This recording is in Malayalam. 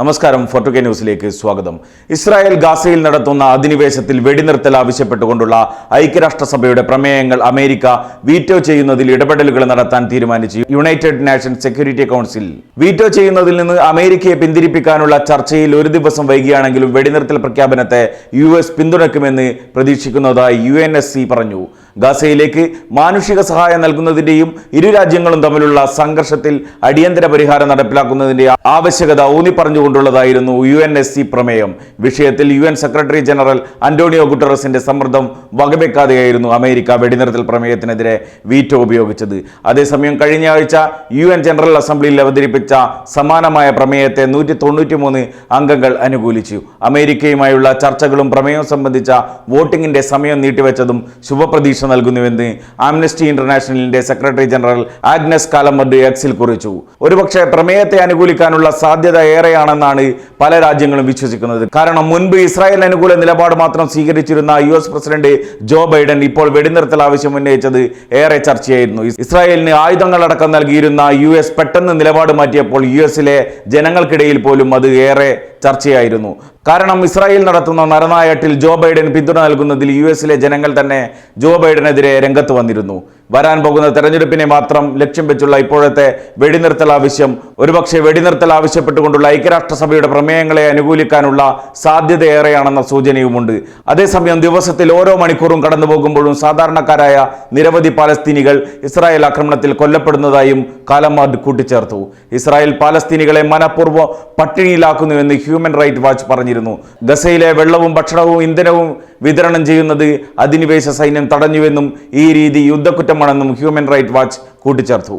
നമസ്കാരം ഫോർട്ടു കെ ന്യൂസിലേക്ക് സ്വാഗതം. ഇസ്രായേൽ ഗാസയിൽ നടത്തുന്ന അധിനിവേശത്തിൽ വെടിനിർത്തൽ ആവശ്യപ്പെട്ടുകൊണ്ടുള്ള ഐക്യരാഷ്ട്രസഭയുടെ പ്രമേയങ്ങൾ അമേരിക്ക വീറ്റോ ചെയ്യുന്നതിൽ ഇടപെടലുകൾ നടത്താൻ തീരുമാനിച്ചു. United Nation Security Council veto ചെയ്യുന്നതിൽ നിന്ന് അമേരിക്കയെ പിന്തിരിപ്പിക്കാനുള്ള ചർച്ചയിൽ ഒരു ദിവസം വൈകിയാണെങ്കിലും വെടിനിർത്തൽ പ്രഖ്യാപനത്തെ യു എസ് പിന്തുണയ്ക്കുമെന്ന് പ്രതീക്ഷിക്കുന്നതായി യു എൻ എസ് സി പറഞ്ഞു. ഗാസയിലേക്ക് മാനുഷിക സഹായം നൽകുന്നതിന്റെയും ഇരു രാജ്യങ്ങളും തമ്മിലുള്ള സംഘർഷത്തിൽ അടിയന്തര പരിഹാരം നടപ്പിലാക്കുന്നതിന്റെ ആവശ്യകത ഊന്നി പറഞ്ഞുകൊണ്ടുള്ളതായിരുന്നു യു എൻ എസ് സി പ്രമേയം. വിഷയത്തിൽ U N secretary general Antonio ഗുട്ടറസിന്റെ സമ്മർദ്ദം വകവെക്കാതെയായിരുന്നു അമേരിക്ക വെടിനിർത്തൽ പ്രമേയത്തിനെതിരെ വീറ്റോ ഉപയോഗിച്ചത്. അതേസമയം കഴിഞ്ഞ ആഴ്ച യു എൻ ജനറൽ അസംബ്ലിയിൽ അവതരിപ്പിച്ച സമാനമായ പ്രമേയത്തെ നൂറ്റി തൊണ്ണൂറ്റി മൂന്ന് അംഗങ്ങൾ അനുകൂലിച്ചു. അമേരിക്കയുമായുള്ള ചർച്ചകളും പ്രമേയവും സംബന്ധിച്ച വോട്ടിംഗിന്റെ സമയം നീട്ടിവെച്ചതും ശുഭപ്രതീക്ഷ നൽകുന്നുവെന്ന് ആംനസ്റ്റി ഇന്റർനാഷണലിന്റെ സെക്രട്ടറി ജനറൽ ആഗ്നസ് കാലമഡ് എക്സിൽ കുറിച്ചു. ഒരുപക്ഷെ പ്രമേയത്തെ അനുകൂലിക്കാനുള്ള സാധ്യത ഏറെയാണെന്നാണ് പല രാജ്യങ്ങളും വിശ്വസിക്കുന്നത്. കാരണം മുൻപ് ഇസ്രായേൽ അനുകൂല നിലപാട് മാത്രം സ്വീകരിച്ചിരുന്ന U S president Joe Biden ഇപ്പോൾ വെടിനിർത്തൽ ആവശ്യം ഉന്നയിച്ചത് ഏറെ ചർച്ചയായിരുന്നു. ഇസ്രായേലിന് ആയുധങ്ങളടക്കം നൽകിയിരുന്ന യു എസ് പെട്ടെന്ന് നിലപാട് മാറ്റിയപ്പോൾ യു എസിലെ ജനങ്ങൾക്കിടയിൽ പോലും അത് ഏറെ ചർച്ചയായിരുന്നു. കാരണം ഇസ്രായേൽ നടത്തുന്ന നരനായട്ടിൽ ജോ ബൈഡൻ പിന്തുണ നൽകുന്നതിൽ യു എസിലെ ജനങ്ങൾ തന്നെ ജോ ബൈഡനെതിരെ രംഗത്ത് വന്നിരുന്നു. വരാൻ പോകുന്ന തെരഞ്ഞെടുപ്പിനെ മാത്രം ലക്ഷ്യം വെച്ചുള്ള ഇപ്പോഴത്തെ വെടിനിർത്തൽ ആവശ്യം ഒരുപക്ഷെ വെടിനിർത്തൽ ആവശ്യപ്പെട്ടുകൊണ്ടുള്ള ഐക്യരാഷ്ട്രസഭയുടെ പ്രമേയങ്ങളെ അനുകൂലിക്കാനുള്ള സാധ്യത ഏറെയാണെന്ന സൂചനയുമുണ്ട്. അതേസമയം ദിവസത്തിൽ ഓരോ മണിക്കൂറും കടന്നു പോകുമ്പോഴും സാധാരണക്കാരായ നിരവധി പാലസ്തീനികൾ ഇസ്രായേൽ ആക്രമണത്തിൽ കൊല്ലപ്പെടുന്നതായും കാലമാർഡ് കൂട്ടിച്ചേർത്തു. ഇസ്രായേൽ പാലസ്തീനികളെ മനഃപൂർവം പട്ടിണിയിലാക്കുന്നുവെന്ന് ഹ്യൂമൻ റൈറ്റ് വാച്ച് പറഞ്ഞിരുന്നു. ഗസയിലെ വെള്ളവും ഭക്ഷണവും ഇന്ധനവും വിതരണം ചെയ്യുന്നത് അധിനിവേശ സൈന്യം തടഞ്ഞുവെന്നും ഈ രീതി യുദ്ധക്കുറ്റമാണെന്നും ഹ്യൂമൻ റൈറ്റ് വാച്ച് കൂട്ടിച്ചേർത്തു.